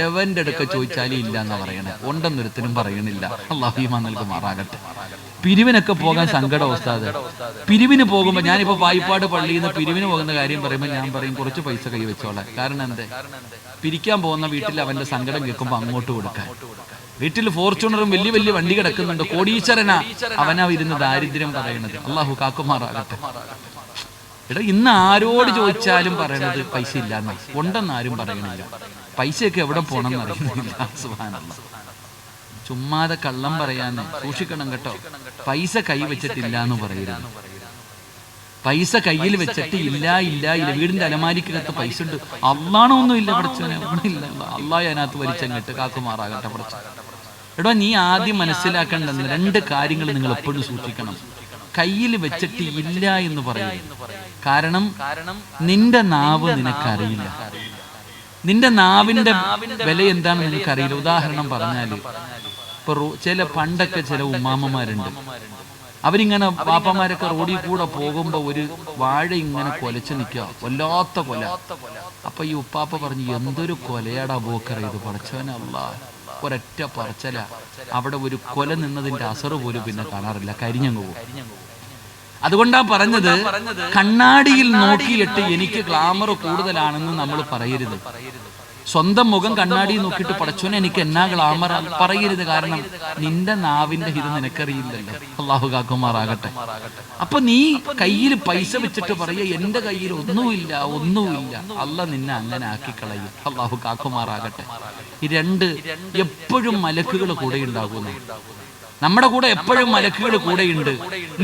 എവന്റെ അടുക്ക ചോദിച്ചാലും ഇല്ല എന്നാ പറയണേ ഉണ്ടെന്നൊരുത്തിനും പറയണില്ല നൽകും നൽകുമാറാകട്ടെ. പിരിവിനൊക്കെ പോകാൻ സങ്കട ഉസ്താദ്. പിരിവിന് പോകുമ്പോൾ ഞാനിപ്പോ വായ്പാട് പള്ളിയിൽ നിന്ന് പിരിവിന് പോകുന്ന കാര്യം പറയുമ്പോൾ ഞാൻ പറയും കുറച്ച് പൈസ കൈ വെച്ചോളാം. കാരണം എന്തേ? പിരിക്കാൻ പോകുന്ന വീട്ടിൽ അവന്റെ സങ്കടം കേൾക്കുമ്പോൾ അങ്ങോട്ട് കൊടുക്കാൻ. വീട്ടിൽ ഫോർച്യൂണറും വലിയ വലിയ വണ്ടി കിടക്കുന്നുണ്ട്. കോടീശ്വരനാ അവനാ ഇരുന്ന് ദാരിദ്ര്യം പറയുന്നത്. അള്ളാഹു കാക്കുമാറാകട്ടെ. എടാ ഇന്ന് ആരോട് ചോദിച്ചാലും പറയണത് പൈസ ഇല്ലാന്ന് ഉണ്ടെന്ന് ആരും പറയണില്ല. പൈസയൊക്കെ എവിടെ പോകണം സുബ്ഹാനല്ലാഹ്. ചുമ്മാതെ കള്ളം പറയാന്ന് സൂക്ഷിക്കണം കേട്ടോ. പൈസ കൈ വെച്ചിട്ടില്ല എന്ന് പറയരുത്. പൈസ കയ്യിൽ വെച്ചിട്ട് ഇല്ല ഇല്ല. ഇല്ല വീടിന്റെ അലമാരിക്കകത്ത് പൈസ ഉണ്ട്. അള്ളാണോ ഒന്നും ഇല്ല. പഠിച്ചവനെ ഒന്നുമില്ല അള്ളാഹ് അതിനകത്ത് വലിച്ചങ്ങട്ട് കാക്കുമാറാകട്ടെ പഠിച്ച എടോ നീ ആദ്യം മനസ്സിലാക്കേണ്ടത് രണ്ട് കാര്യങ്ങൾ നിങ്ങൾ എപ്പോഴും സൂക്ഷിക്കണം. കയ്യിൽ വെച്ചിട്ട് ഇല്ല എന്ന് പറയുന്നു കാരണം നിന്റെ നാവ് നിനക്കറിയില്ല. നിന്റെ നാവിന്റെ വില എന്താണെന്ന് നിനക്കറിയില്ല. ഉദാഹരണം പറഞ്ഞാൽ ഇപ്പൊ ചില പണ്ടൊക്കെ ചില ഉമ്മാമ്മമാരുണ്ട് അവരിങ്ങനെ പാപ്പമാരൊക്കെ റോഡിൽ കൂടെ പോകുമ്പോ ഒരു വാഴ ഇങ്ങനെ കൊലച്ച് നിൽക്കുക. വല്ലാത്ത കൊല. അപ്പൊ ഈ ഉപ്പാപ്പ പറഞ്ഞു എന്തൊരു കൊലയാടാ ബോക്കറ ഇത് പടച്ചവനല്ല ഒരൊറ്റ പറച്ചല. അവിടെ ഒരു കൊല നിന്നതിന്റെ അസറ് പോലും പിന്നെ കാണാറില്ല. കരിഞ്ഞങ്ങ് പോകും. അതുകൊണ്ടാ പറഞ്ഞത് കണ്ണാടിയിൽ നോക്കിയിട്ട് എനിക്ക് ഗ്ലാമർ കൂടുതലാണെന്ന് നമ്മൾ പറയരുത്. സ്വന്തം മുഖം കണ്ണാടി നോക്കിയിട്ട് പടച്ചോനെ എനിക്ക് എന്നാ ഗ്ലാമർ പറയരുത് കാരണം നിന്റെ നാവിന്റെ ഹിത നിനക്കറിയില്ലല്ലോ. അള്ളാഹു കാക്കുമാറാകട്ടെ. അപ്പൊ നീ കയ്യിൽ പൈസ വെച്ചിട്ട് പറയ എന്റെ കയ്യിൽ ഒന്നുമില്ല ഒന്നുമില്ല അല്ല നിന്നെ അങ്ങനെ ആക്കി കളയും. അള്ളാഹു കാക്കുമാറാകട്ടെ. ഈ രണ്ട് എപ്പോഴും മലക്കുകൾ കൂടെ ഉണ്ടാകുന്നു നമ്മുടെ കൂടെ എപ്പോഴും മലക്കുകൾ കൂടെയുണ്ട്.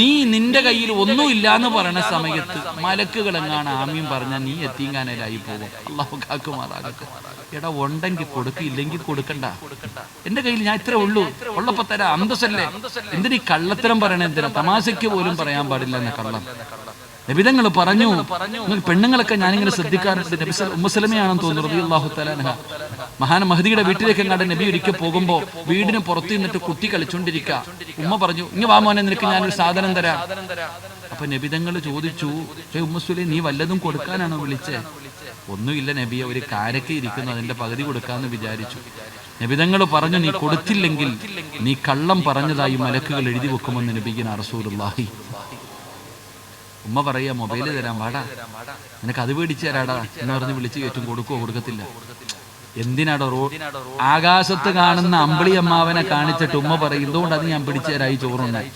നീ നിന്റെ കയ്യിൽ ഒന്നും ഇല്ല എന്ന് പറയുന്ന സമയത്ത് മലക്കുകൾ എങ്ങാണ് ആമ്യം പറഞ്ഞാൽ നീ എത്തിങ്കാനലായി പോകും അള്ളാഹു എടാ ഉണ്ടെങ്കിൽ കൊടുക്ക ഇല്ലെങ്കിൽ കൊടുക്കണ്ട. എന്റെ കയ്യിൽ ഞാൻ ഇത്രേ ഉള്ളൂ. ഉള്ളപ്പോ തരാം. അന്തസ്സല്ലേ? എന്തിനീ കള്ളത്തരം പറയണേ എന്തിനാ? തമാശയ്ക്ക് പോലും പറയാൻ പാടില്ല എന്ന കള്ളം. നബിതങ്ങൾ പറഞ്ഞു. നിങ്ങൾ പെണ്ണുങ്ങളൊക്കെ ഞാനിങ്ങനെ ശ്രദ്ധിക്കാറുണ്ട്. നബി ഉമ്മസലമയാണെന്ന് തോന്നുന്നു അള്ളാഹു തലാനഹ മഹാൻ മഹദിയുടെ വീട്ടിലേക്ക് കണ്ട നബി ഒരിക്കൽ പോകുമ്പോ വീടിന് പുറത്തു നിന്നിട്ട് കുട്ടി കളിച്ചോണ്ടിരിക്ക. ഉമ്മ പറഞ്ഞു ഇങ്ങ വാ മോനെ നിനക്ക് ഞാനൊരു സാധനം തരാം. അപ്പൊ നബിതങ്ങൾ ചോദിച്ചു "ഏ ഉമ്മസുലി നീ വല്ലതും കൊടുക്കാനാണോ വിളിച്ചേ? ഒന്നുമില്ല നബിയെ ഒരു കാരക്കെ ഇരിക്കുന്നു അതിന്റെ പകുതി കൊടുക്കാന്ന് വിചാരിച്ചു. നബിതങ്ങൾ പറഞ്ഞു നീ കൊടുത്തില്ലെങ്കിൽ നീ കള്ളം പറഞ്ഞതായി മലക്കുകൾ എഴുതി വെക്കുമെന്ന് നബിക്കുന്ന റസൂലുള്ളാഹി ഉമ്മ പറയാ മൊബൈൽ തരാൻ വാടാ നിനക്ക് അത് മേടിച്ചു തരാടാ എന്ന് പറഞ്ഞ് വിളിച്ചു കയറ്റും കൊടുക്കുവോ കൊടുക്കത്തില്ല. എന്തിനാടോ റോ ആകാശത്ത് കാണുന്ന അമ്പിളി അമ്മാവനെ കാണിച്ചിട്ട് ഉമ്മ പറയും എന്തുകൊണ്ട് അത് ഞാൻ പിടിച്ചു തരായി ചോറുണ്ടായി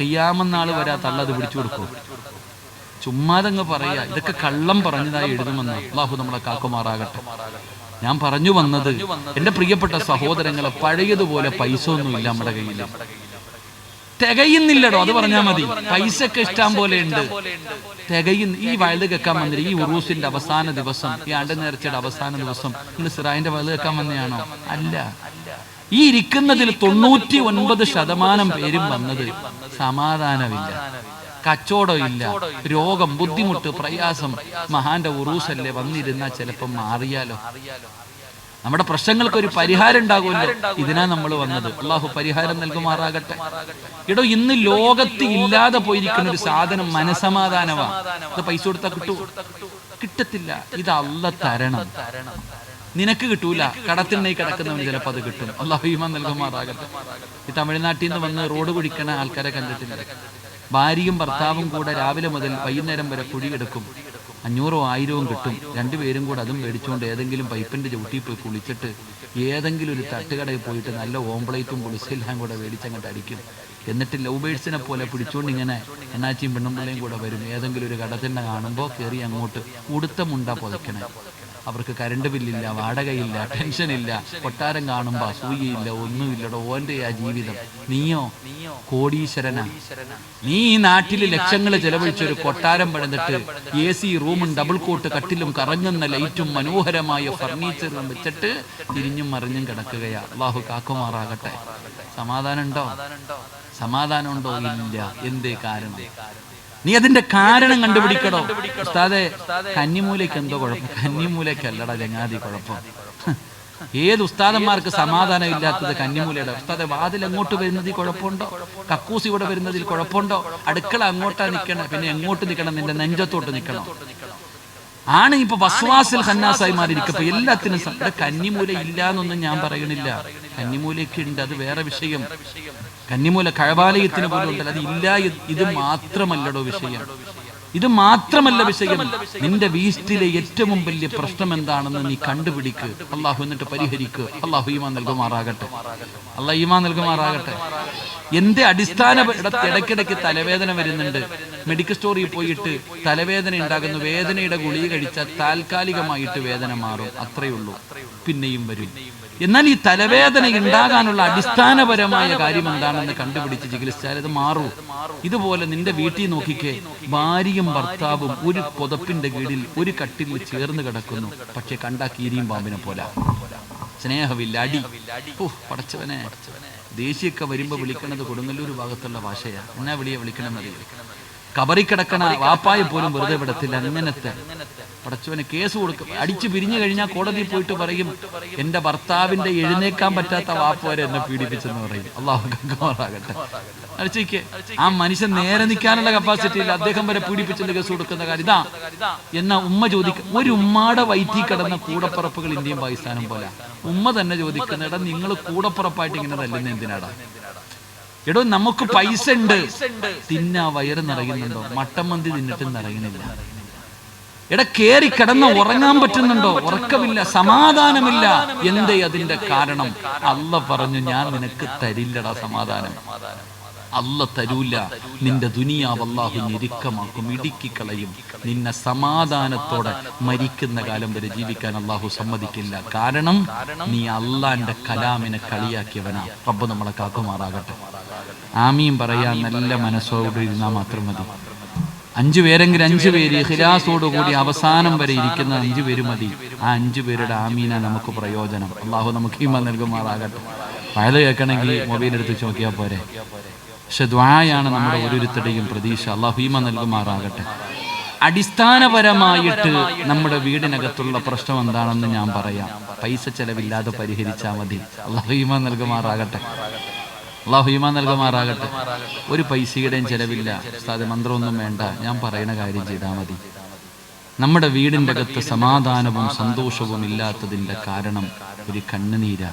കയ്യാമെന്നാൾ വരാ തള്ളത് പിടിച്ചു കൊടുക്കും. ചുമ്മാതങ്ങ് പറയാ ഇതൊക്കെ കള്ളം പറഞ്ഞതായി എഴുതുമെന്ന്. അള്ളാഹു നമ്മളെ കാക്കുമാറാകട്ടെ. ഞാൻ പറഞ്ഞു വന്നത് എന്റെ പ്രിയപ്പെട്ട സഹോദരങ്ങളെ പഴയതുപോലെ പൈസ ഒന്നുമില്ല നമ്മുടെ കയ്യിൽ തികയുന്നില്ലടോ അത് പറഞ്ഞാൽ മതി. പൈസ ഒക്കെ ഇഷ്ടം പോലെ ഉണ്ട്. തികയുന്ന ഈ വയത് കേൾക്കാൻ വന്നില്ല ഈ ഉറൂസിന്റെ അവസാന ദിവസം ഈ ആണ്ട് നേർച്ചയുടെ അവസാന ദിവസം നിങ്ങൾ സിറായിന്റെ വയത് കേൾക്കാൻ വന്നെയാണോ അല്ല. ഈ ഇരിക്കുന്നതിൽ തൊണ്ണൂറ്റി ഒൻപത് ശതമാനം പേരും വന്നത് സമാധാനമില്ല. കച്ചവടമില്ല. രോഗം ബുദ്ധിമുട്ട് പ്രയാസം മഹാന്റെ ഉറൂസല്ലേ വന്നിരുന്നാൽ ചിലപ്പം മാറിയാലോ? നമ്മുടെ പ്രശ്നങ്ങൾക്ക് ഒരു പരിഹാരം ഉണ്ടാകുമല്ലോ. ഇതിനാ നമ്മൾ വന്നത്. അള്ളാഹു പരിഹാരം നൽകുമാറാകട്ടെ. ഇടോ ഇന്ന് ലോകത്ത് ഇല്ലാതെ പോയിരിക്കുന്ന ഒരു സാധനം മനസമാധാനമാണ് ഇത് പൈസ കൊടുത്താൽ കിട്ടൂ. കിട്ടത്തില്ല. ഇത് അല്ല തരണം. നിനക്ക് കിട്ടൂല. കടത്തിണ്ണി കിടക്കുന്നവന് ചിലപ്പോൾ അത് കിട്ടും. അള്ളാഹു ഈമാൻ നൽകുമാറാകട്ടെ. ഈ തമിഴ്നാട്ടിൽ നിന്ന് വന്ന് റോഡ് കുടിക്കണ ആൾക്കാരെ കണ്ടിട്ടില്ല? ഭാര്യയും ഭർത്താവും കൂടെ രാവിലെ മുതൽ വൈകുന്നേരം വരെ കുഴിയെടുക്കും. അഞ്ഞൂറോ ആയിരവും കിട്ടും. രണ്ടുപേരും കൂടെ അതും മേടിച്ചുകൊണ്ട് ഏതെങ്കിലും പൈപ്പിന്റെ ചവിട്ടിയിൽ പോയി കുളിച്ചിട്ട് ഏതെങ്കിലും ഒരു തട്ടുകടയിൽ പോയിട്ട് നല്ല ഓംപ്ലേറ്റും കുളിസെല്ലാം കൂടെ മേടിച്ചങ്ങോട്ട് അടിക്കും. എന്നിട്ട് ലവ് ബേഡ്സിനെ പോലെ പിടിച്ചുകൊണ്ട് ഇങ്ങനെ എണ്ണാച്ചിയും പെണ്ണുമ്പിള്ളയും കൂടെ വരും. ഏതെങ്കിലും ഒരു കടത്തിന്റെ കാണുമ്പോൾ കയറി അങ്ങോട്ട്. ഉടുത്ത മുണ്ട പുതയ്ക്കണേ. അവർക്ക് കരണ്ട് ബില്ലില്ല വാടകയില്ല ടെൻഷനില്ല കൊട്ടാരം കാണുമ്പോ അസൂയയില്ല ഒന്നുമില്ലടോ. ഓന്റെ ആ ജീവിതം. നീയോ? കോടീശ്വരനാ. നീ ഈ നാട്ടിൽ ലക്ഷങ്ങൾ ചെലവഴിച്ച ഒരു കൊട്ടാരം പണിതിട്ട് എ സി റൂമും ഡബിൾ കോട്ട് കട്ടിലും കറങ്ങുന്ന ലൈറ്റും മനോഹരമായ ഫർണിച്ചറും വെച്ചിട്ട് തിരിഞ്ഞും മറിഞ്ഞും കിടക്കുകയാ. അള്ളാഹു കാക്കുമാറാകട്ടെ. സമാധാനം ഉണ്ടോ സമാധാനം ഉണ്ടോ ഇല്ല. എന്തേ കാരണം? നീ അതിന്റെ കാരണം കണ്ടുപിടിക്കണോ? ഉസ്താദെ കന്നിമൂലയ്ക്ക് എന്തോ കുഴപ്പം. കന്നിമൂലയ്ക്ക് അല്ലടാ ചങ്ങാതി കുഴപ്പം. ഏത് ഉസ്താദന്മാർക്ക് സമാധാനം ഇല്ലാത്തത് കന്നിമൂലയുടെ? ഉസ്താദെ വാതിൽ എങ്ങോട്ട് വരുന്നതിൽ കുഴപ്പമുണ്ടോ? കക്കൂസ് ഇവിടെ വരുന്നതിൽ കുഴപ്പമുണ്ടോ? അടുക്കള അങ്ങോട്ടാ നിൽക്കണം പിന്നെ എങ്ങോട്ട് നിൽക്കണം നിന്റെ നെഞ്ചത്തോട്ട് നിൽക്കണം ആണ് ഇപ്പൊ വസ്വാസിൽ ഹന്നാസായി മാറിയിരിക്കും എല്ലാത്തിനും ഇവിടെ കന്നിമൂല ഇല്ല എന്നൊന്നും ഞാൻ പറയണില്ല കന്നിമൂലയൊക്കെ ഉണ്ട് അത് വേറെ വിഷയം. കന്നിമൂല കഴബാലയത്തിന് പോലും ഉണ്ടല്ലോ. അത് ഇല്ല ഇത് മാത്രമല്ലടോ വിഷയം. ഇത് മാത്രമല്ല വിഷയം. നിന്റെ വീസ്റ്റിലെ ഏറ്റവും വലിയ പ്രശ്നം എന്താണെന്ന് നീ കണ്ടുപിടിക്ക്. അള്ളാഹു എന്നിട്ട് പരിഹരിക്ക്. അള്ളാഹു ഈമാൻ നൽകുമാറാകട്ടെ. അള്ളാഹ് ഈമാൻ നൽകുമാറാകട്ടെ. എന്റെ അടിസ്ഥാന ഇട- ഇടയ്ക്കിടയ്ക്ക് തലവേദന വരുന്നുണ്ട്. മെഡിക്കൽ സ്റ്റോറിൽ പോയിട്ട് തലവേദന ഉണ്ടാകുന്നു. വേദനയുടെ ഗുളിക കഴിച്ചാൽ താൽക്കാലികമായിട്ട് വേദന മാറും. അത്രയുള്ളൂ പിന്നെയും വരും. എന്നാൽ ഈ തലവേദന ഉണ്ടാകാനുള്ള അടിസ്ഥാനപരമായ കാര്യം എന്താണെന്ന് കണ്ടുപിടിച്ച് ചികിത്സിച്ചാൽ അത് മാറൂ. ഇതുപോലെ നിന്റെ വീട്ടിൽ നോക്കിക്കേ ഭാര്യയും ഭർത്താവും ഒരു പുതപ്പിന്റെ കീഴിൽ ഒരു കട്ടിൽ ചേർന്ന് കിടക്കുന്നു. പക്ഷെ കണ്ടാ കീരിയും പാമ്പിനെ പോലെ. സ്നേഹമില്ല അടി. പടച്ചവനെ. ദേശീയൊക്കെ വരുമ്പോ വിളിക്കണത് കൊടുങ്ങല്ലൂർ ഭാഗത്തുള്ള ഭാഷയാണ് എന്നാ വിളിയെ വിളിക്കണം അറിയോ കബറി കിടക്കണ വാപ്പായെ പോലും വെറുതെ വിടത്തില്ല. അങ്ങനത്തെ പടച്ചവന് കേസ് കൊടുക്കും. അടിച്ചു പിരിഞ്ഞു കഴിഞ്ഞാൽ കോടതിയിൽ പോയിട്ട് പറയും എന്റെ ഭർത്താവിന്റെ എഴുന്നേക്കാൻ പറ്റാത്ത വാപ്പ വരെ എന്നെ പീഡിപ്പിച്ചെന്ന് പറയും. അള്ളാഹു അടിച്ചേക്ക് ആ മനുഷ്യൻ നേരെ നിൽക്കാനുള്ള കപ്പാസിറ്റി ഇല്ല അദ്ദേഹം വരെ പീഡിപ്പിച്ചെന്ന് കേസ് കൊടുക്കുന്ന കാര്യം. ഇതാ എന്നാ ഉമ്മ ചോദിക്കും ഒരു ഉമ്മയുടെ വയറ്റിൽ കിടന്ന കൂടപ്പുറപ്പുകൾ ഇന്ത്യയും പാകിസ്ഥാനും പോലെ. ഉമ്മ തന്നെ ചോദിക്കുന്ന ഇടാ നിങ്ങൾ കൂടപ്പുറപ്പായിട്ട് ഇങ്ങനെ തല്ലുന്ന എന്തിനാടാ? എടോ നമുക്ക് പൈസ ഉണ്ട്. തിന്നാ വയറ് നിറയുന്നുണ്ടോ? മട്ടമന്തി തിന്നിട്ടും നിറയുന്നില്ല. എടാ കേറി കിടന്ന് ഉറങ്ങാൻ പറ്റുന്നുണ്ടോ? ഉറക്കമില്ല സമാധാനമില്ല. എന്തേ അതിന്റെ കാരണം? അല്ല പറഞ്ഞു ഞാൻ നിനക്ക് തരില്ലടാ സമാധാനം. അല്ല തരൂല. നിന്റെ ദുനിയാവ് അള്ളാഹു ഞെരുക്കമാക്കും ഇടുക്കിക്കളയും. നിന്നെ സമാധാനത്തോടെ മരിക്കുന്ന കാലം വരെ ജീവിക്കാൻ അള്ളാഹു സമ്മതിക്കില്ല. കാരണം നീ അള്ളാന്റെ കലാമിനെ കളിയാക്കിയവനാ. റബ്ബ് നമ്മളെ കാക്കുമാറാകട്ടെ. ആമീൻ പറയാൻ നല്ല മനസ്സോടെ ഇരുന്നാൽ മാത്രം മതി. അഞ്ചു പേരെങ്കിലും അഞ്ചു പേര് ഹിരാസോടുകൂടി അവസാനം വരെ ഇരിക്കുന്ന അഞ്ചു പേര് മതി. ആ അഞ്ചു പേരുടെ ആമീന നമുക്ക് പ്രയോജനം. അള്ളാഹു നമുക്ക് ഹിമ നൽകുമാറാകട്ടെ. വയത് കേൾക്കണമെങ്കിൽ മൊബൈൽ എടുത്ത് നോക്കിയാൽ പോരെ. പക്ഷെ ദ്വായാണ് നമ്മുടെ ഓരോരുത്തരുടെയും പ്രതീക്ഷ. അള്ളാഹു ഹിമ നൽകുമാറാകട്ടെ. അടിസ്ഥാനപരമായിട്ട് നമ്മുടെ വീടിനകത്തുള്ള പ്രശ്നം എന്താണെന്ന് ഞാൻ പറയാം. പൈസ ചെലവില്ലാതെ പരിഹരിച്ചാൽ മതി. അള്ളാഹു ഹിമ നൽകുമാറാകട്ടെ. അള്ളാഹു ഈമാൻ നൽകുമാറാകട്ടെ. ഒരു പൈസയുടെയും ചിലവില്ല. ഉസ്താദ് മന്ത്രമൊന്നും വേണ്ട. ഞാൻ പറയുന്ന കാര്യം ചെയ്താൽ മതി. നമ്മുടെ വീടിന്റെ അകത്ത് സമാധാനവും സന്തോഷവും ഇല്ലാത്തതിന്റെ കാരണം ഒരു കണ്ണുനീര.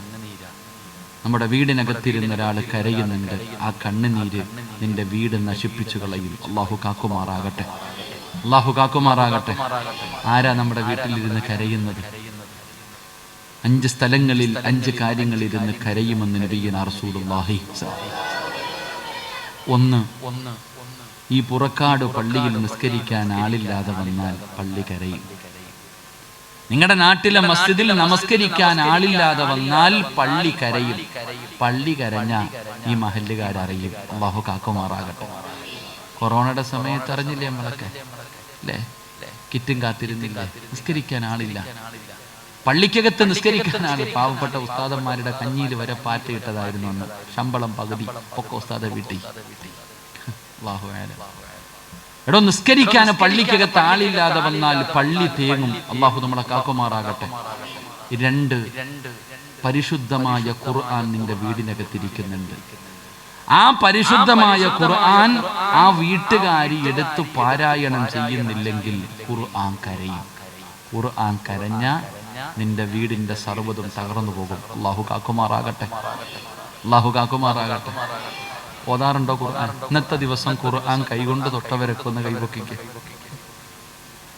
നമ്മുടെ വീടിനകത്തിരുന്ന ഒരാൾ കരയുന്നുണ്ട്. ആ കണ്ണുനീര് നിന്റെ വീട് നശിപ്പിച്ചു കളയും അള്ളാഹു കാക്കുമാറാകട്ടെ. അള്ളാഹു കാക്കുമാറാകട്ടെ. ആരാ നമ്മുടെ വീട്ടിലിരുന്ന് കരയുന്നത്? അഞ്ച് സ്ഥലങ്ങളിൽ അഞ്ച് കാര്യങ്ങളിൽ ഇരുന്ന് കരയുമെന്ന് നബിയൻ റസൂലുള്ളാഹി ഒന്ന് ഒന്ന് ഈ പുറക്കാട് പള്ളിയിൽ നിസ്കരിക്കാൻ ആളില്ലാതെ വന്നാൽ പള്ളി കരയും. നിങ്ങളുടെ നാട്ടിലെ മസ്ജിദിൽ നമസ്കരിക്കാൻ ആളില്ലാതെ വന്നാൽ പള്ളി കരയും. പള്ളി കരഞ്ഞ ഈ മഹല്ലുകാരറിയും. അള്ളാഹു കാക്കുമാറാകട്ടെ. കൊറോണയുടെ സമയത്ത് അറിഞ്ഞില്ലേ നമ്മളൊക്കെ? അല്ലേ? കിറ്റും കാത്തിരുന്നില്ല? നിസ്കരിക്കാൻ ആളില്ല. പള്ളിക്കകത്ത് നിസ്കരിക്കാനാണ് പാവപ്പെട്ട ഉസ്താദന്മാരുടെ കഞ്ഞിയിൽ വരെ പാറ്റയിട്ടതായിരുന്നു അന്ന്. ശമ്പളം പകുതി ഒക്കെ ഉസ്താദ വീട്ടിൽ. എടോ നിസ്കരിക്കാൻ പള്ളിക്കകത്ത് ആളില്ലാതെ വന്നാൽ പള്ളി തേങ്ങും. അള്ളാഹു നമ്മളെ കാക്കുമാറാകട്ടെ. രണ്ട് പരിശുദ്ധമായ ഖുർആൻ നിന്റെ വീടിനകത്തിരിക്കുന്നുണ്ട്. ആ പരിശുദ്ധമായ ഖുർആൻ ആ വീട്ടുകാരി എടുത്തു പാരായണം ചെയ്യുന്നില്ലെങ്കിൽ ഖുർആൻ കരയും. ഖുർആൻ കരഞ്ഞ നിന്റെ വീടിന്റെ സർവതും തകർന്നു പോകും. അള്ളാഹു കാക്കുമാറാകട്ടെ. അള്ളാഹു കാക്കുമാറാകട്ടെ. ഓതാറുണ്ടോ ഖുർആൻ? ഇന്നത്തെ ദിവസം ഖുർആൻ കൈകൊണ്ട് തൊട്ടവരൊക്കെ ഒന്ന് കൈപൊക്കിക്ക്.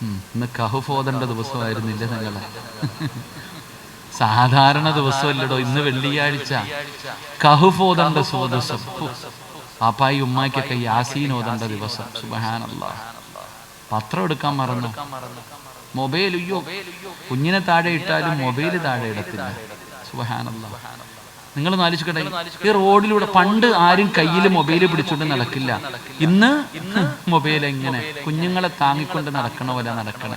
ഇന്ന് കഹുഫ് ഓതേണ്ട ദിവസമായിരുന്നില്ല നിങ്ങളെ? സാധാരണ ദിവസമല്ലടോ ഇന്ന് വെള്ളിയാഴ്ച. കഹുഫ് ഓതേണ്ട സു- ദിവസം ഹു. പാപ്പായി ഉമ്മാക്കൊക്കെ യാസീൻ ഓതേണ്ട ദിവസം. സുബഹാനല്ല പത്രം എടുക്കാൻ മറന്നു. മൊബൈൽ അയ്യോ കുഞ്ഞിനെ താഴെ ഇട്ടാലും മൊബൈൽ താഴെ ഇടത്തില്ല. സുഹാനല്ല നിങ്ങൾ നാലിച്ചിട്ടെ ഈ റോഡിലൂടെ പണ്ട് ആരും കയ്യിൽ മൊബൈൽ പിടിച്ചുകൊണ്ട് നടക്കില്ല. ഇന്ന് മൊബൈൽ എങ്ങനെ? കുഞ്ഞുങ്ങളെ താങ്ങിക്കൊണ്ട് നടക്കണ പോലെ നടക്കണ.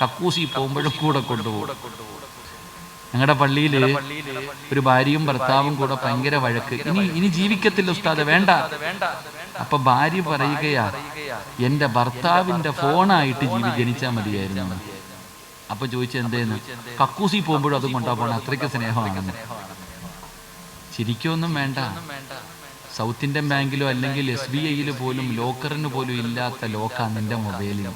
കക്കൂസി പോകുമ്പോഴും കൂടെ കൊണ്ടുപോകും. ഞങ്ങളുടെ പള്ളിയിൽ ഒരു ഭാര്യയും ഭർത്താവും കൂടെ ഭയങ്കര വഴക്ക്. ഇനി ഇനി ജീവിക്കത്തില്ല ഉസ്താദ് വേണ്ട. അപ്പൊ ഭാര്യ പറയുകയാ എന്റെ ഭർത്താവിന്റെ ഫോണായിട്ട് ജീവി ജനിച്ചാൽ മതിയായിരുന്നു. അപ്പൊ ചോദിച്ചു എന്തേന്ന് കക്കൂസി പോകുമ്പോഴും അതും കൊണ്ടാണ് അത്രയ്ക്ക് സ്നേഹമാണെന്ന് ചിരിക്കൊന്നും വേണ്ട. സൗത്ത് ഇന്ത്യൻ ബാങ്കിലോ അല്ലെങ്കിൽ എസ് ബി ഐയിലോ പോലും ലോക്കറിന് പോലും ഇല്ലാത്ത ലോക്കാ നിന്റെ മൊബൈലിൽ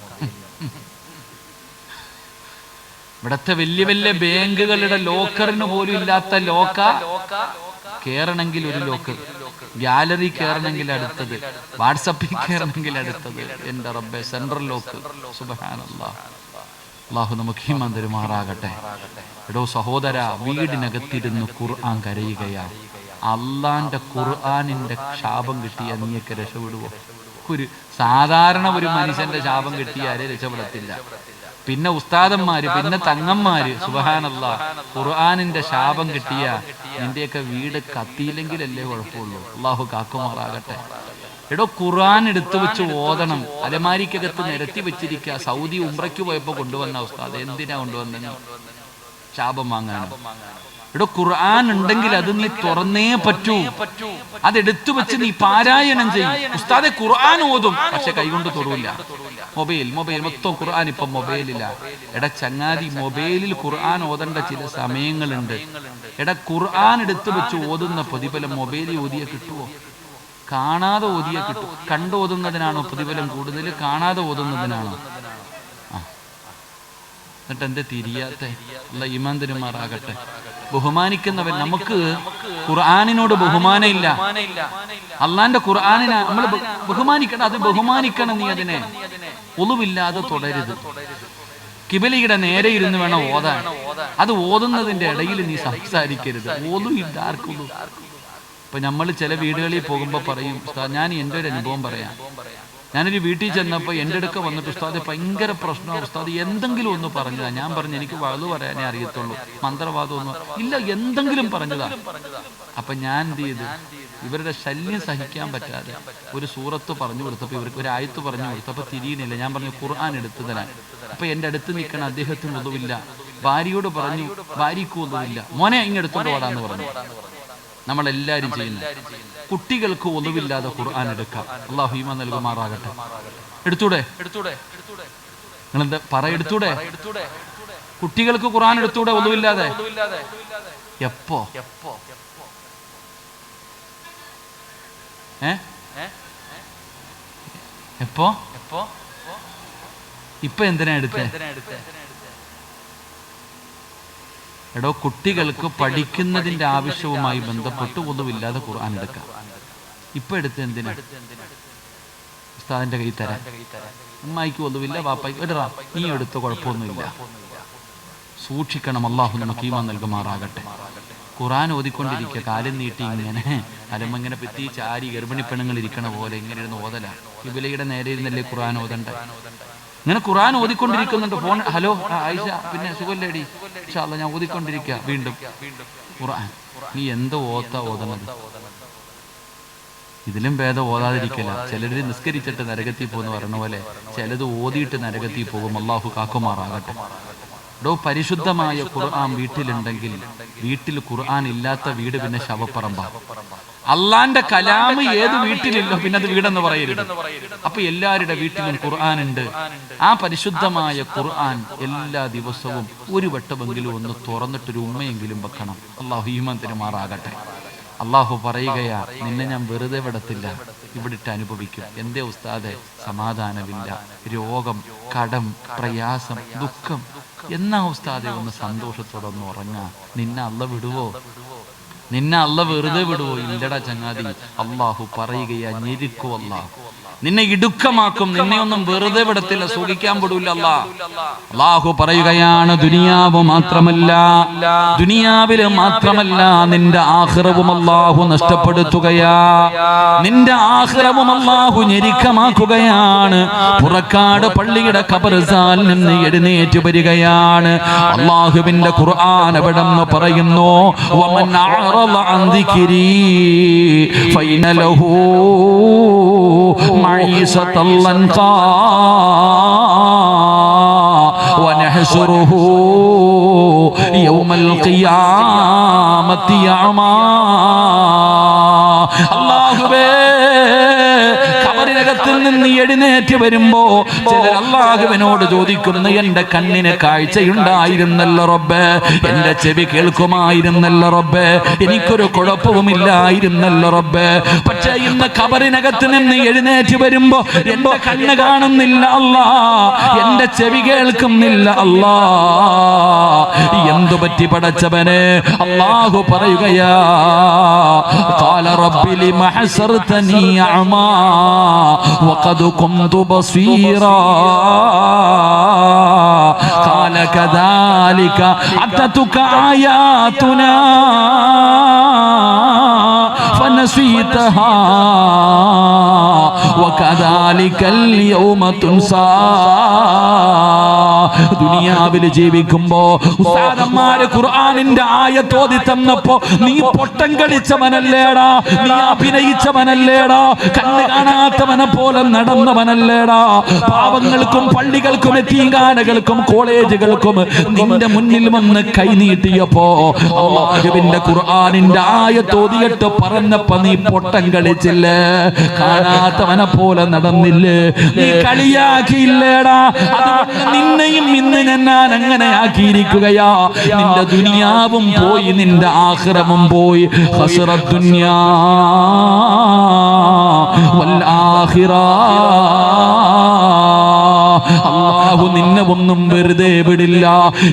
ഇവിടത്തെ വലിയ വലിയ ബാങ്കുകളുടെ ലോക്കറിന് പോലും ഇല്ലാത്ത ലോക്ക കേറണമെങ്കിൽ ഒരു ലോക്ക്. ഗാലറി കയറണമെങ്കിൽ അടുത്തത്. വാട്സപ്പിൽ കയറണമെങ്കിൽ അടുത്തത്. എന്റെ റബ്ബെ സെൻട്രൽ ലോക്ക്. സുബഹാനല്ലാ അള്ളാഹു നമുക്ക് ഹിമം തരുമാറാകട്ടെ. എടോ സഹോദര വീടിനകത്തിരുന്ന് ഖുർആൻ കരയുകയാ. അള്ളാന്റെ ഖുർആനിന്റെ ശാപം കിട്ടിയ നീയൊക്കെ രക്ഷപ്പെടുവോ? ഒരു സാധാരണ ഒരു മനുഷ്യന്റെ ശാപം കിട്ടിയാലേ രക്ഷപ്പെടത്തില്ല. പിന്നെ ഉസ്താദന്മാര് പിന്നെ തങ്ങന്മാര് സുബഹാനല്ല ഖുർആാനിന്റെ ശാപം കിട്ടിയ നിന്റെയൊക്കെ വീട് കത്തിയില്ലെങ്കിലല്ലേ കുഴപ്പമുള്ളൂ. അള്ളാഹു കാക്കുമാറാകട്ടെ. എടോ ഖുർആൻ എടുത്തു വെച്ച് ഓതണം. അലമാരിക്കകത്ത് നിരത്തി വെച്ചിരിക്കുക. സൗദി ഉംറയ്ക്ക് പോയപ്പോ കൊണ്ടുവന്ന ഉസ്താദ് എന്തിനാ കൊണ്ടുവന്നത് ശാപം വാങ്ങാനും. എടോ ഖുർആൻ ഉണ്ടെങ്കിൽ അത് നീ തുറന്നേ പറ്റൂ. അതെടുത്തു വെച്ച് നീ പാരായണം ചെയ്യും. ഉസ്താദെ ഖുർആൻ ഓതും. പക്ഷെ കൈകൊണ്ട് തൊടൂല. Mobile mobile. മൊത്തം ഖുർആൻ ഇപ്പൊ മൊബൈലില്ല എട ചങ്ങാതി മൊബൈലിൽ ഖുർആൻ ഓതേണ്ട ചില സമയങ്ങളുണ്ട്. എടാ ഖുർആൻ എടുത്തു വെച്ച് ഓതുന്ന പ്രതിഫലം മൊബൈലിൽ ഓതിയ കിട്ടുമോ കാണാതെ ഓതിയ കിട്ടും. കണ്ടു ഓതുന്നതിനാണോ പ്രതിഫലം കൂടുതൽ കാണാതെ ഓതുന്നതിനാണോ? ആ. എന്നിട്ട് എന്റെ തിരിയാത്ത? അല്ല തരുമാറാകട്ടെ ബഹുമാനിക്കുന്നവൻ നമുക്ക് ഖുർആാനിനോട് ബഹുമാനമില്ല. അള്ളാന്റെ ഖുർആാനിനെ നമ്മൾ ബഹുമാനിക്കണം. അത് ബഹുമാനിക്കണം. നീ അതിനെ. ഒളിവില്ലാതെ തുടരുത്. കിബലിയുടെ നേരെ ഇരുന്ന് വേണം ഓതാൻ. അത് ഓതുന്നതിന്റെ ഇടയിൽ നീ സംസാരിക്കരുത്. ഓതും ഇല്ല ആർക്കുള്ളൂ ഇപ്പൊ നമ്മൾ ചില വീടുകളിൽ പോകുമ്പോൾ പറയും ഞാൻ എന്റെ ഒരു അനുഭവം പറയാം. ഞാനൊരു വീട്ടിൽ ചെന്നപ്പോൾ എന്റെ അടുക്ക വന്നിട്ട് ഉസ്താദ് ഭയങ്കര പ്രശ്നമാണ് ഉസ്താദ് എന്തെങ്കിലും ഒന്ന് പറഞ്ഞതാ ഞാൻ പറഞ്ഞു എനിക്ക് വളു പറയാനേ അറിയത്തുള്ളൂ. മന്ത്രവാദം ഒന്നും ഇല്ല എന്തെങ്കിലും പറഞ്ഞതാ. അപ്പൊ ഞാൻ എന്ത് ചെയ്ത് ഇവരുടെ ശല്യം സഹിക്കാൻ പറ്റാതെ ഒരു സൂറത്ത് പറഞ്ഞു കൊടുത്തപ്പോൾ ഇവർക്ക് ഒരു ആയത്ത് പറഞ്ഞു കൊടുത്തപ്പോൾ തിരിയുന്നില്ല. ഞാൻ പറഞ്ഞു ഖുർആൻ എടുത്തു തരാൻ. അപ്പൊ എന്റെ അടുത്ത് നിൽക്കണ അദ്ദേഹത്തിന് ഒന്നുമില്ല ഭാര്യയോട് പറഞ്ഞു ഭാര്യയ്ക്ക് ഒന്നുമില്ല മോനെ ഇങ്ങെടുത്തോണ്ട് ഓടാന്ന് പറഞ്ഞു. നമ്മളെല്ലാരും ചെയ്യുന്നത്. കുട്ടികൾക്ക് ഒന്നുമില്ലാതെ ഖുർആൻ എടുക്കാം. അള്ളാഹു ഹീമ നൽകുമാറാകട്ടെ. എടുത്തൂടെ? എന്താ പറ എടുത്തൂടെ? കുട്ടികൾക്ക് ഖുർആൻ എടുത്തൂടെ ഒന്നുമില്ലാതെ എപ്പോ? ഏ? എപ്പോ? ഇപ്പൊ എന്തിനാ എടുത്തേ? എടോ കുട്ടികൾക്ക് പഠിക്കുന്നതിന്റെ ആവശ്യവുമായി ബന്ധപ്പെട്ട് ഒന്നുമില്ലാതെ ഖുർആൻ എടുക്കാം. ഇപ്പൊ എടുത്ത് എന്തിനാ? കൈ തരാൻ അമ്മായിക്ക് ഒന്നുമില്ല വാപ്പായിക്ക് എടുറാ നീ എടുത്ത കുഴപ്പമൊന്നുമില്ല. സൂക്ഷിക്കണം അള്ളാഹു നമുക്ക് ഈമാൻ നൽകുമാറാകട്ടെ. ഖുറാൻ ഓതിക്കൊണ്ടിരിക്കുക കാലം നീട്ടി ഇങ്ങനെ. അലമങ്ങനെ പെത്തി ചാരി ഗർഭിണി പെണ്ണുങ്ങൾ ഇരിക്കണ പോലെ ഇങ്ങനെ ഇരുന്ന് ഓതല. ഇബിലയുടെ നേരെ ഇരുന്നല്ലേ ഖുറാൻ ഓതണ്ടേ? ഇങ്ങനെ ഖുറാൻ ഓതിക്കൊണ്ടിരിക്കുന്നുണ്ട്. ഫോൺ ഹലോ ആയിഷ പിന്നെ സുഖല്ലേടി ഇൻഷാല്ല ഞാൻ ഓതിക്കൊണ്ടിരിക്കുക വീണ്ടും. ഖുറാൻ നീ എന്ത് ഓത്ത ഓതണത്? ഇതിലും ഭേദം ഓതാതിരിക്കില്ല ചിലർ നിസ്കരിച്ചിട്ട് നരകത്തിൽ പോകുന്ന പറഞ്ഞ പോലെ ചിലത് ഓതിയിട്ട് നരകത്തിൽ പോകും. അള്ളാഹു കാക്കുമാറാകട്ടെ. ഡോ പരിശുദ്ധമായ ഖുർആൻ വീട്ടിലുണ്ടെങ്കിൽ വീട്ടിൽ ഖുർആൻ ഇല്ലാത്ത വീട് പിന്നെ ശവപ്പറമ്പ. അള്ളാന്റെ കലാമ് ഏത് വീട്ടിലില്ലോ പിന്നെ അത് വീടെന്ന് പറയരുത്. അപ്പൊ എല്ലാവരുടെ വീട്ടിലും ഖുർആൻ ഉണ്ട്. ആ പരിശുദ്ധമായ ഖുർആൻ എല്ലാ ദിവസവും ഒരു വട്ടമെങ്കിലും ഒന്ന് തുറന്നിട്ടൊരു ഉമ്മയെങ്കിലും വെക്കണം. അള്ളാഹു ഈമാൻ മാറാകട്ടെ അള്ളാഹു പറയുകയാ നിന്നെ ഞാൻ വെറുതെ വിടത്തില്ല. ഇവിടിട്ട് അനുഭവിക്കും. എന്തേ ഉസ്താദെ? സമാധാനമില്ല. രോഗം കടം പ്രയാസം ദുഃഖം. എന്നാ ഉസ്താദെ ഒന്ന് സന്തോഷത്തോടെ ഒന്ന് ഉറങ്ങാ? നിന്നെ അല്ല വിടുവോ? നിന്നെ അല്ല വെറുതെ വിടുവോ? ഇല്ലടാ ചങ്ങാതി. അള്ളാഹു പറയുകയാ ഞെരുക്കോ അല്ലാഹു നിന്നെ ഇടുക്കമാക്കും. നിന്നെ ഒന്നും വെറുതെ വിടത്തില്ല. സൂഖിക്കാൻ പെടൂല അല്ലാ അള്ളാഹു പറയുകയാണ് ദുനിയാവ് മാത്രമല്ല ദുനിയാവിൽ മാത്രമല്ല നിന്റെ ആഹ്റവും അള്ളാഹു നഷ്ടപ്പെടുത്തുകയാ. നിന്റെ ആഹ്റവും അള്ളാഹു ഞെരുക്കമാക്കുകയാണ്. പുറക്കാട് പള്ളിയുടെ കബർസാൽ നിന്ന് എഴുന്നേറ്റ് വരികയാണ്. അള്ളാഹുവിന്റെ ഖുർആൻ എവിടെ പറയുന്നു? വമൻ معيشة لنقى ونحشره يوم القيامه أعمى الله കബറിനകത്തിൽ നിന്ന് എഴുന്നേറ്റ് വരുമ്പോ ചിലർ അള്ളാഹുവിനോട് ചോദിക്കുന്നു എന്റെ കണ്ണിന് കാഴ്ചയുണ്ടായിരുന്നല്ലോ റബ്ബേ എന്റെ ചെവി കേൾക്കുമായിരുന്നല്ലോ റബ്ബേ എനിക്കൊരു കുഴപ്പവുമില്ലായിരുന്നല്ലോ റബ്ബേ പക്ഷേ ഇന്ന് കബറിനകത്ത് നിന്ന് എഴുന്നേറ്റ് വരുമ്പോ എന്റെ കണ്ണ് കാണുന്നില്ല അല്ലാ എന്റെ ചെവി കേൾക്കുന്നില്ല അല്ലാ എന്തു പറ്റി പടച്ചവനെ അള്ളാഹു പറയുകയാ قال رب لم حسرتني أعمى وقد كنت بصيرا. قال كذلك. أتتك آياتنا. فنسيتها وكذلك اليوم تنسى ദുനിയാവിൽ ജീവിക്കുമ്പോ ഉസ്താദന്മാര് ഖുർആനിന്റെ ആയത്തോതി തന്നപ്പോ നീ പൊട്ടം കളിച്ചവനല്ലേടാ നീ അഭിനയിച്ചവനല്ലേടാ കണ്ണ് കാണാത്തവനെ പോലെ നടന്നവനല്ലേടാ പാവങ്ങൾക്കും പള്ളികൾക്കും എത്തിങ്കാനകൾക്കും കോളേജുകൾക്കും നിന്റെ മുന്നിൽ വന്ന് കൈനീട്ടിയപ്പോ അള്ളാഹുവിന്റെ ഖുർആനിന്റെ ആയത്തോതിയിട്ട് പറഞ്ഞപ്പോ നീ പൊട്ടം കളിച്ചില്ലേ. കാണാത്തവനെ പോലെ നടന്നില്ലേ. നീ കളിയാക്കിയില്ലേടാ. നിന്നെയും ഇന്ന് ഞാൻ അങ്ങനെ ആക്കിയിരിക്കുകയാ. നിന്റെ ദുനിയാവും പോയി നിന്റെ ആഹ്രമം പോയി. ഹസ്റത്ത് ദുനിയാ വൽ ആഖിറ അള്ളാഹു നിന്നെ ഒന്നും വെറുതെ വിടില്ല.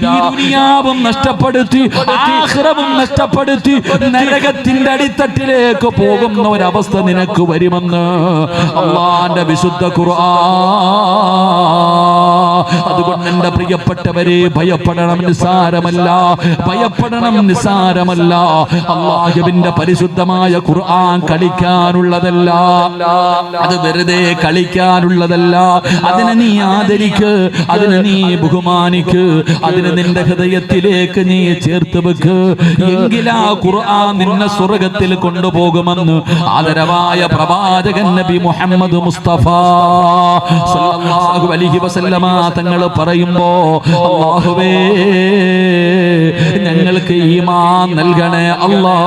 ദുനിയാവും നഷ്ടപ്പെടുത്തി ആഖിറവും നഷ്ടപ്പെടുത്തി നരകത്തിന്റെ അടിത്തട്ടിലേക്ക് പോകുന്ന ഒരവസ്ഥ നിനക്ക് വരുമെന്ന് അള്ളാന്റെ വിശുദ്ധ ഖുർആൻ. അതുകൊണ്ട് എന്റെ പ്രിയപ്പെട്ടവരെ ഭയപ്പെടണം നിസാരമല്ല ഭയപ്പെടണം നിസാരമല്ല അള്ളാഹുവിന്റെ പരിശുദ്ധമായ ഖുർആൻ കളിക്കാനുള്ളതല്ല. അത് വെറുതെ കളിക്കാനുള്ളതല്ല. അതിനെ നീ ആദരിക്ക്. അതിനെ നീ ബഹുമാനിക്ക് അതിനെ നിന്റെ ഹൃദയത്തിലേക്ക് നീ ചേർത്ത് വെക്ക്. എങ്കിലാ ഖുർആൻ നിന്നെ സ്വർഗത്തിൽ കൊണ്ടുപോകുമെന്ന് ആദരവായ പ്രവാചകൻ നബി മുഹമ്മദ് മുസ്തഫ സല്ലല്ലാഹു അലൈഹി വസല്ലമ തങ്ങൾ പറയുമ്പോ അല്ലാഹുവേ ഞങ്ങൾക്ക് ഈമാൻ നൽകണേ അല്ലാ.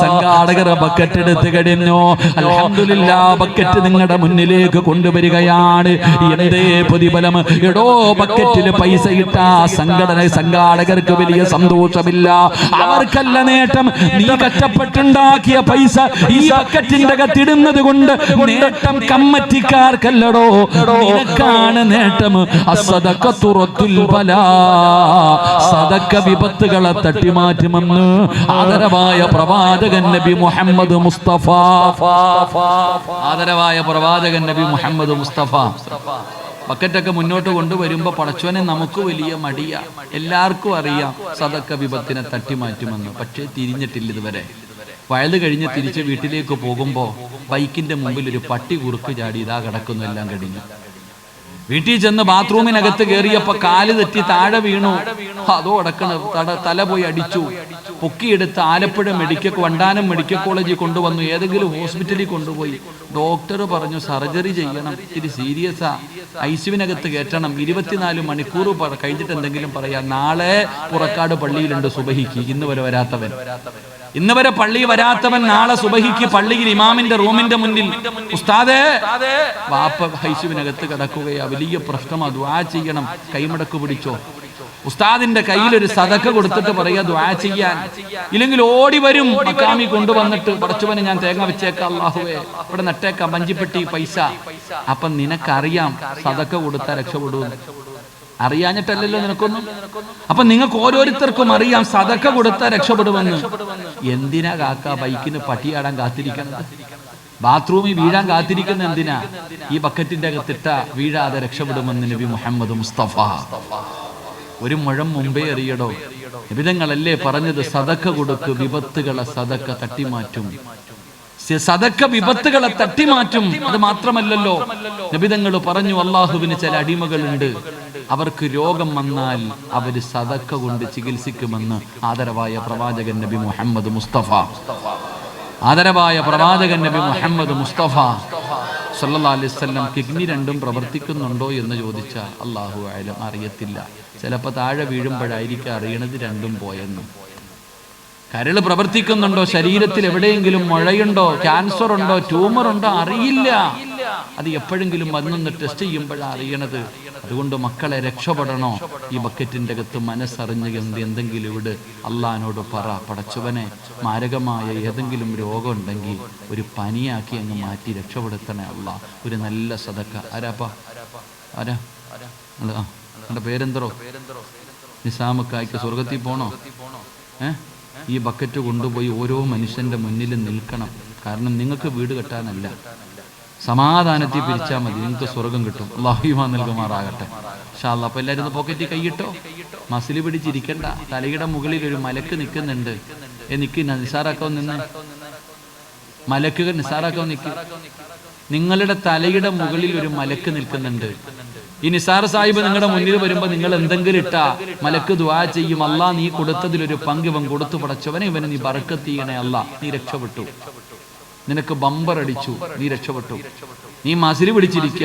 സംഘാടകർ ബക്കറ്റ് എടുത്ത് കഴിഞ്ഞു. അൽഹംദുലില്ല ബക്കറ്റ് നിങ്ങളുടെ മുന്നിലേക്ക് കൊണ്ടുവരികയാണ്. എന്തേ പ്രതിഫലം? എടോ ബക്കറ്റിൽ പൈസ ഇട്ട സംഘടന സംഘാടകർക്ക് വലിയ സന്തോഷമില്ല. അവർക്കല്ല നേട്ടം. നീ കഷ്ടപ്പെട്ടുണ്ടാക്കിയ പൈസ ഈ ബക്കറ്റിന്റെ കത്തിടുന്നത് കൊണ്ട് നേട്ടം കമ്മറ്റിക്കാർക്കല്ലടോ. നിനക്കാണ് നേട്ടം. അസദക്ക തുറത്തുൽ പല സദക്ക വിപത്തുകളെ തട്ടിമാറ്റുമെന്ന് ആദരവായ പ്രവാചകൻ നബി മുഹമ്മദ് മുസ്തഫ. ആദരവായ പ്രവാചകൻ നബി മുഹമ്മദ് മുസ്തഫ. ബക്കറ്റൊക്കെ മുന്നോട്ട് കൊണ്ടുവരുമ്പോൾ പടച്ചോനെ നമുക്ക് വലിയ മടിയ. എല്ലാവർക്കും അറിയാം സദക്ക വിപത്തിനെ തട്ടി മാറ്റുമെന്ന് പക്ഷേ തിരിഞ്ഞിട്ടില്ല ഇതുവരെ. വയത് കഴിഞ്ഞ് തിരിച്ച് വീട്ടിലേക്ക് പോകുമ്പോൾ ബൈക്കിന്റെ മുമ്പിൽ ഒരു പട്ടി കുറുക്ക് ചാടി ഇതാ കിടക്കുന്നു എല്ലാം കഴിഞ്ഞു. വീട്ടിൽ ചെന്ന് ബാത്റൂമിനകത്ത് കയറിയപ്പോ കാൽ തെറ്റി താഴെ വീണു. അതോ അടക്കണ തല പോയി അടിച്ചു. പൊക്കിയെടുത്ത് ആലപ്പുഴ മെഡിക്കൽ വണ്ടാനം മെഡിക്കൽ കോളേജിൽ കൊണ്ടുവന്നു. ഏതെങ്കിലും ഹോസ്പിറ്റലിൽ കൊണ്ടുപോയി. ഡോക്ടർ പറഞ്ഞു സർജറി ചെയ്യണം. ഇത്തിരി സീരിയസാ സിവിനകത്ത് കയറ്റണം. ഇരുപത്തിനാല് മണിക്കൂർ കഴിഞ്ഞിട്ട് എന്തെങ്കിലും പറയാം. നാളെ പുറക്കാട് പള്ളിയിലുണ്ട് സുബഹിക്ക്. ഇന്ന് വരെ വരാത്തവൻ. ഇന്ന് വരെ പള്ളി വരാത്തവൻ. നാളെ സുബഹിക്ക് പള്ളിയിൽ ഇമാമിന്റെ റൂമിന്റെ മുന്നിൽ. ഉസ്താദേ വാപ്പ ഹൈസുവിനകത്ത് കിടക്കുകയാ. വലിയ പ്രശ്നം അത് ആ ചെയ്യണം. കൈമടക്ക് പിടിച്ചോ. ഉസ്താദിന്റെ കയ്യിൽ ഒരു സതക്ക കൊടുത്തിട്ട് പറയുക ദ്വാ ചെയ്യാൻ. ഇല്ലെങ്കിൽ ഓടി വരും മക്കാമി കൊണ്ടുവന്നിട്ട് പടച്ചുവനെ ഞാൻ തേങ്ങ വെച്ചേക്കാം അള്ളാഹുവേ. ഇവിടെ നട്ടേക്കാം പഞ്ചിപ്പെട്ടി പൈസ. അപ്പം നിനക്കറിയാം സതക്ക കൊടുത്ത രക്ഷപ്പെടുമെന്ന് അറിയാഞ്ഞിട്ടല്ലല്ലോ നിനക്കൊന്നും? അപ്പൊ നിങ്ങൾക്ക് ഓരോരുത്തർക്കും അറിയാം സതക്ക കൊടുത്ത രക്ഷപ്പെടുമെന്ന്. എന്തിനാ കാക്ക ബൈക്കിന് പട്ടിയാടാൻ കാത്തിരിക്കുന്നത് ബാത്റൂമിൽ വീഴാൻ കാത്തിരിക്കുന്ന എന്തിനാ? ഈ ബക്കറ്റിന്റെ അകത്തിട്ട വീഴാതെ രക്ഷപ്പെടുമെന്ന് നബി മുഹമ്മദ് മുസ്തഫ. ഒരു മുഴം മുമ്പേ അറിയടോ. നിബിതങ്ങളല്ലേ പറഞ്ഞത്? സതക്ക കൊടുക്ക് വിപത്തുകളെ സതക്ക തട്ടിമാറ്റും. സതക്ക വിപത്തുകളെ തട്ടിമാറ്റും. അത് മാത്രമല്ലല്ലോ. നബിതങ്ങൾ പറഞ്ഞു അള്ളാഹുവിന് ചില അടിമകളുണ്ട്. അവർക്ക് രോഗം വന്നാൽ അവർ സതക്ക കൊണ്ട് ചികിത്സിക്കുമെന്ന് ആദരവായ പ്രവാചകൻ നബി മുഹമ്മദ് മുസ്തഫ. ആദരവായ പ്രവാചകൻ നബി മുഹമ്മദ് മുസ്തഫ. സല്ലല്ലാഹു അലൈഹി വസല്ലം കിഡ്നി രണ്ടും പ്രവർത്തിക്കുന്നുണ്ടോ എന്ന് ചോദിച്ചാൽ അള്ളാഹു ആയാലും അറിയത്തില്ല. ചിലപ്പോൾ താഴെ വീഴുമ്പോഴായിരിക്കും അറിയണത് രണ്ടും പോയെന്ന്. കരൾ പ്രവർത്തിക്കുന്നുണ്ടോ? ശരീരത്തിൽ എവിടെയെങ്കിലും മുഴയുണ്ടോ? ക്യാൻസർ ഉണ്ടോ? ട്യൂമർ ഉണ്ടോ? അറിയില്ല. അത് എപ്പോഴെങ്കിലും വന്നു ടെസ്റ്റ് ചെയ്യുമ്പോഴാണ് അറിയണത്. അതുകൊണ്ട് മക്കളെ രക്ഷപ്പെടണോ? ഈ ബക്കറ്റിന്റെ അകത്ത് മനസ്സറിഞ്ഞ് എന്ത് എന്തെങ്കിലും ഇവിടെ അള്ളഹാനോട് പറ. പടച്ചവനെ മാരകമായ ഏതെങ്കിലും രോഗം ഉണ്ടെങ്കിൽ ഒരു പനിയാക്കി അങ്ങ് മാറ്റി രക്ഷപ്പെടുത്തണേ അള്ള. ഒരു നല്ല സതക്ക ആരാപ്പാ ആരാ? ആ. പേരെന്തറോ നിസാമക്കായ്ക്ക് സ്വർഗത്തിൽ പോണോ? ഏ? ഈ ബക്കറ്റ് കൊണ്ടുപോയി ഓരോ മനുഷ്യന്റെ മുന്നിൽ നിൽക്കണം. കാരണം നിങ്ങൾക്ക് വീട് കെട്ടാനല്ല. സമാധാനത്തിൽ പിരിച്ചാൽ മതി. നിങ്ങൾക്ക് സ്വർഗം കിട്ടും. അള്ളാഹുമാ നൽകുമാറാകട്ടെ. ഷാ അല്ല അപ്പൊ എല്ലാവരും പോക്കറ്റിൽ കൈയിട്ടോ? മസിൽ പിടിച്ചിരിക്കണ്ട. തലയുടെ മുകളിൽ ഒരു മലക്ക് നിൽക്കുന്നുണ്ട്. എനിക്ക് നിക്ക്. നിസാറാക്കോ നിന്ന്? മലക്കുകൾ നിസാറാക്കോ നിക്ക്? നിങ്ങളുടെ തലയുടെ മുകളിൽ ഒരു മലക്ക് നിൽക്കുന്നുണ്ട്. ഈ നിസാർ സാഹിബ് നിങ്ങളുടെ മുന്നിൽ വരുമ്പോൾ നിങ്ങൾ എന്തെങ്കിലും ഇട്ടാ മലക്ക് ദ്വാ ചെയ്യും. അല്ലാ നീ കൊടുത്തതിൽ ഒരു പങ്ക് ഇവൻ കൊടുത്തു പടച്ചവനെ. ഇവന് നീ ബറക്കത്തീയണേ അല്ല നീ രക്ഷപ്പെട്ടു. നിനക്ക് ബമ്പർ അടിച്ചു നീ രക്ഷപ്പെട്ടു. നീ മസിൽ പിടിച്ചിരിക്ക.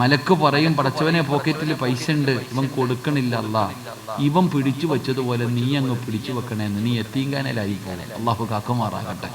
മലക്ക് പറയും പടച്ചവനെ പോക്കറ്റിൽ പൈസ ഉണ്ട് ഇവൻ കൊടുക്കണില്ല അല്ല. ഇവൻ പിടിച്ചു വെച്ചതുപോലെ നീ അങ്ങ് പിടിച്ചു വെക്കണേന്ന് നീ എത്തിങ്കാനലായി അള്ളാഹു കാക്കുമാറാകട്ടെ.